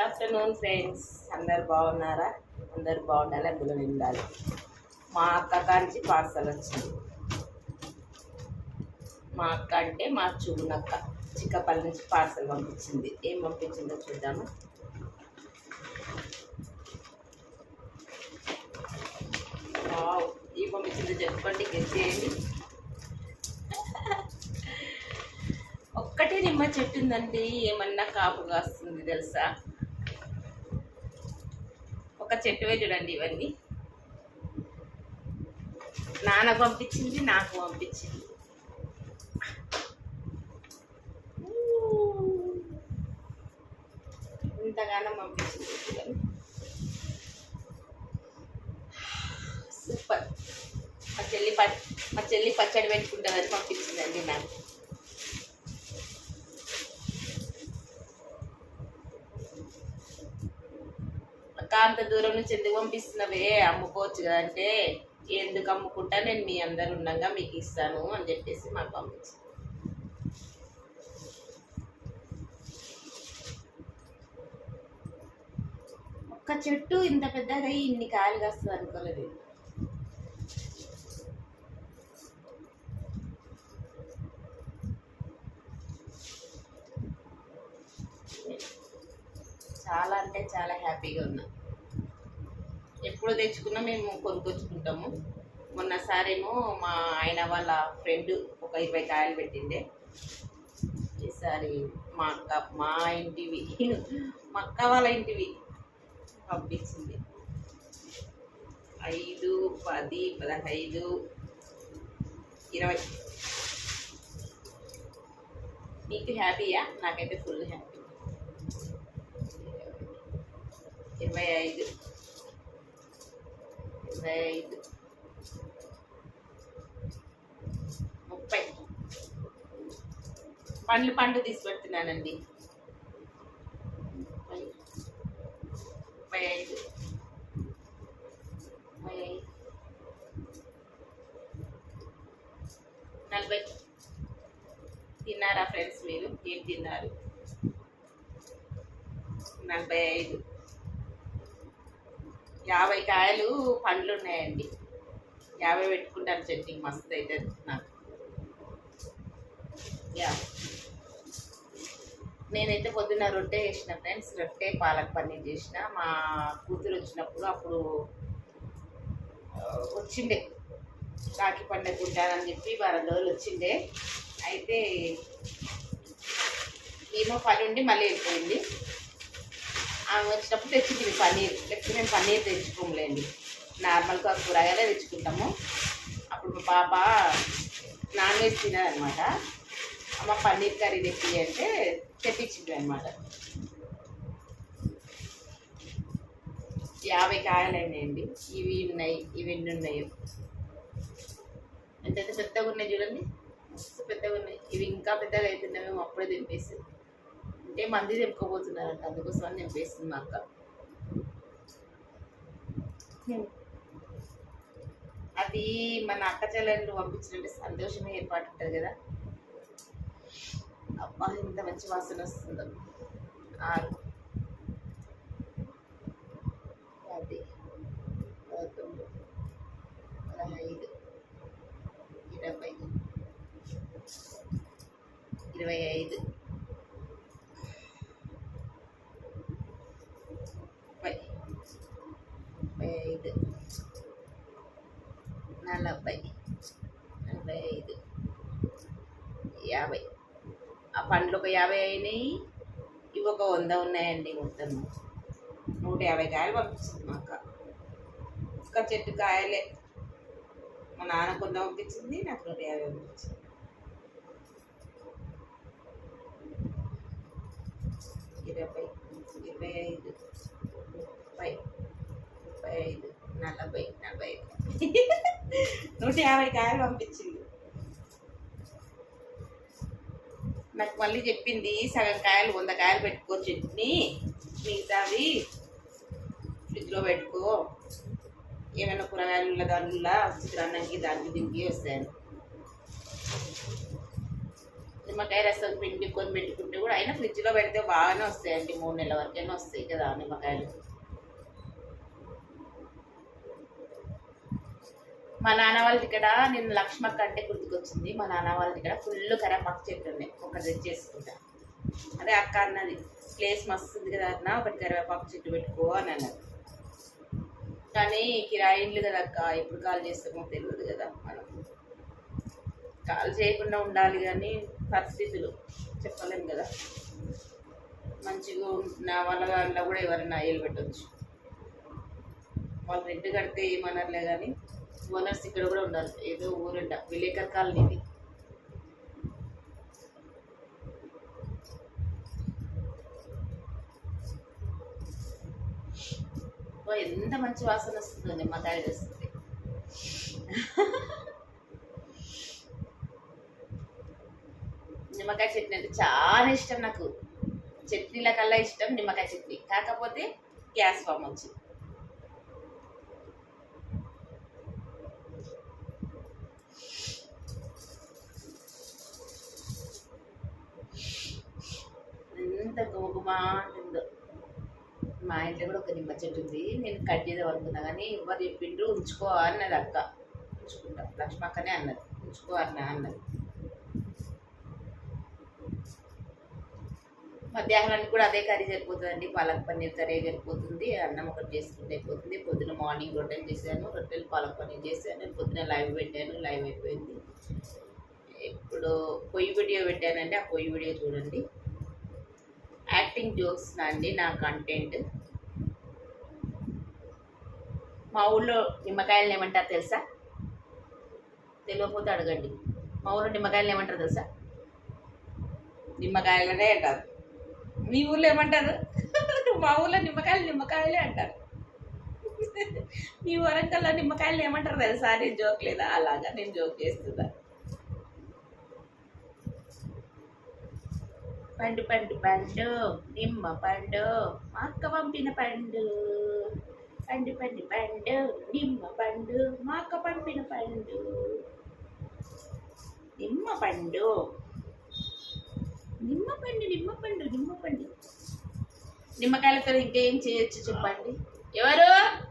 Good afternoon friends అందరు బాగున్నారా? అందరు బాగుండాలి అందులో ఉండాలి. మా అక్క కాంచి పార్సల్ వచ్చింది. మా అక్క అంటే మా చూనక్క చిక్కపల్లి నుంచి పార్సల్ పంపించింది. ఏం పంపించిందో చూద్దాము? వావ్, ఏం పంపించిందో చెప్పండి గెస్ చేయండి ఒక్కటే నిమ్మ చెట్టు ఉందండి ఏమన్నా కాపు కాస్తుంది తెలుసా? ఒక చెట్టువే చూడండి ఇవన్నీ. నాన్న పంపించింది నాకు పంపించింది. ఇంతగానో పంపించింది సూపర్. మా చెల్లి ప మా చెల్లి పచ్చడి పెట్టుకుంటుందని పంపించిందండి నాకు అక్క అంత దూరం నుంచి ఎందుకు పంపిస్తున్నవే? అమ్ముకోవచ్చు కదా అంటే. ఎందుకు అమ్ముకుంటా? నేను మీ అందరు ఉండగా మీకు ఇస్తాను అని చెప్పేసి మాకు పంపించి ఒక్క చెట్టు ఇంత పెద్దగా ఇన్ని కాయలు కాస్తుంది అనుకోలేదు. చాలా అంటే చాలా హ్యాపీగా ఉన్నా. ఎప్పుడు తెచ్చుకున్నా మేము కొనుక్కొచ్చుకుంటాము. మొన్నసారేమో మా ఆయన వాళ్ళ ఫ్రెండ్ ఒక ఇరవై కాయలు పెట్టిండే. ఈసారి మా అక్క మా ఇంటివి మా అక్క వాళ్ళ ఇంటివి పంపించింది. ఐదు పది పదహైదు ఇరవై. నీకు హ్యాపీయా? నాకైతే ఫుల్ హ్యాపీ. ఇరవై ఐదు. ముప్పై ఐదు ముప్పై. పండ్లు పండ్లు తీసి పెడుతున్నానండి ముప్పై ముప్పై ఐదు. ముప్పై ఐదు. నలభై. తిన్నారా ఫ్రెండ్స్ మీరు? ఏం తిన్నారు? నలభై ఐదు. యాభై కాయలు పండ్లు ఉన్నాయండి యాభై పెట్టుకుంటాను చట్నీ మస్తు అయితే నాకు. యా. నేనైతే పొద్దున్న రొట్టె చేసిన ఫ్రెండ్స్ రొట్టె పాలక్ పన్నీర్ చేసిన. మా కూతురు వచ్చినప్పుడు అప్పుడు వచ్చిండే. రాఖీ పండుగ ఉంటానని చెప్పి వారం రోజులు వచ్చిండే. అయితే ఏమో పని ఉండి మళ్ళీ వెళ్ళిపోయింది. ఆమె వచ్చినప్పుడు తెచ్చింది పన్నీర్ లేకపోతే మేము పన్నీర్ తెచ్చుకోములేండి నార్మల్గా కూరగాయలే తెచ్చుకుంటాము. అప్పుడు మా పాప నాన్ వెజ్ తినదనమాట. అమ్మ పన్నీర్ కర్రీ తెప్పి అంటే తెప్పించింది అనమాట. యాభై కాయలైనాయండి. ఇవి ఉన్నాయి ఇవి ఎన్ని ఉన్నాయో. ఎంత పెద్దగా ఉన్నాయి చూడండి. మస్తు పెద్దగా ఉన్నాయి. ఇవి ఇంకా పెద్దగా అవుతున్నాయి మేము అప్పుడే తినిపిస్తుంది అంటే మంది తెంపుకోబోతున్నారంట అందుకోసం అని తెంపేస్తుంది మా అక్క అది మన అక్క చెల్లెళ్ళు పంపించినట్టు సంతోషమే ఏర్పాటు ఉంటుంది కదా? అబ్బా ఇంత మంచి వాసన వస్తుందో. ఆరు పది పదకొండు. పదహైదు. ఇరవై. ఇరవై ఐదు ముప్పై ముప్పై ఐదు నలభై. నలభై ఐదు. యాభై. ఆ పండ్లు ఒక యాభై అయినాయి. ఇవి ఒక వంద ఉన్నాయండి మొత్తం. నూట యాభై కాయలు పంపించింది మా అక్క ఒక్క చెట్టు కాయలే. మా నాన్న కొంత పంపించింది నాకు నూట యాభై పంపించింది. ఇరవై ఇరవై ఐదు ముప్పై ముప్పై ఐదు నలభై నలభై ఐదు. నూట యాభై కాయలు పంపించింది. నాకు మళ్ళీ చెప్పింది సగం కాయలు వంద కాయలు పెట్టుకో చట్నీ మిగతావి ఫ్రిడ్జ్లో పెట్టుకో. ఏమైనా కూరగాయలు ఉన్న దానిలో చిత్రాన్నానికి దానికి దీనికి వస్తాయని. నిమ్మకాయ రసం పిండుకొని పెట్టుకుంటే కూడా అయినా ఫ్రిడ్జ్లో పెడితే బాగానే వస్తాయండి మూడు నెలల వరకైనా వస్తాయి కదా నిమ్మకాయలు. మా నాన్న వాళ్ళ ఇక్కడ నేను లక్ష్మక్క అంటే గుర్తుకొచ్చింది. మా నాన్న వాళ్ళ ఇక్కడ ఫుల్ కరేపాకు చెట్టు ఉన్నాయి ఒకటి తెచ్చేసుకుంటా అదే అక్క అన్నది ప్లేస్ మస్తు ఉంది కదా అన్న ఒకటి కరివేపాకు చెట్టు పెట్టుకో అని అన్నది. కానీ కిరాయి కదా అక్క ఎప్పుడు కాల్ చేస్తామో తెలియదు కదా మనం. కాల్ చేయకుండా ఉండాలి కానీ పరిస్థితులు చెప్పలేము కదా. మంచిగా ఉన్న వాళ్ళ దాంట్లో కూడా ఎవరైనా ఏలు పెట్టవచ్చు వాళ్ళు రెంట్ కడితే ఏమనర్లే కానీ ఓనర్స్ ఇక్కడ కూడా ఉండాలి ఏదో ఊరంట. విలేకర్ కాలనీ ఎంత మంచి వాసన వస్తుందో నిమ్మకాయలు వస్తుంది నిమ్మకాయ చట్నీ అంటే చాలా ఇష్టం నాకు. చట్నీల కల్లా ఇష్టం నిమ్మకాయ చట్నీ. కాకపోతే గ్యాస్ ఫామ్ వచ్చింది. ఎంత గుమగుమా అంటుందో. మా ఇంట్లో కూడా ఒక నిమ్మ చెట్టు ఉంది నేను కట్ చేద్దాం అనుకున్నా కానీ ఎవరు చెప్పిండ్రు ఉంచుకో అన్నది అక్క. ఉంచుకుంటా. లక్ష్మక్కనే అన్నది. ఉంచుకో అన్న అన్నది. మధ్యాహ్నానికి కూడా అదే కర్రీ సరిపోతుందండి. పాలక్ పన్నీర్ కర్రీ సరిపోతుంది. అన్నం ఒకటి చేసుకుంటే అయిపోతుంది. పొద్దున మార్నింగ్ రొట్టెలు చేశాను. రొట్టెలు పాలక్ పన్నీర్ చేశాను. పొద్దున లైవ్ పెట్టాను. లైవ్ అయిపోయింది. ఇప్పుడు పొయ్యి వీడియో పెట్టానండి. ఆ పొయ్యి వీడియో చూడండి. యాక్టింగ్ జోక్స్ అండి నా కంటెంట్ మా ఊళ్ళో నిమ్మకాయలు ఏమంటారు తెలుసా? తెలియకపోతే అడగండి. మా ఊళ్ళో నిమ్మకాయలు ఏమంటారు తెలుసా? నిమ్మకాయలనే అంటారు. మీ ఊళ్ళో ఏమంటారు? మా ఊళ్ళో నిమ్మకాయలు నిమ్మకాయలే అంటారు. మీ వరంగల్లో నిమ్మకాయలు ఏమంటారు తెలుసా? నేను జోక్ లేదా? అలాగా నేను జోక్ చేస్తున్నా. పండు పండు పండు నిమ్మ పండు మా అక్క పంపిన పండు. పండు పండు పండు నిమ్మ పండు మా అక్క పంపిన పండు. నిమ్మ పండు. నిమ్మ పండు నిమ్మ పండు నిమ్మ పండు. నిమ్మకాయలతో ఇంకేం చేయొచ్చు చెప్పండి. ఎవరు?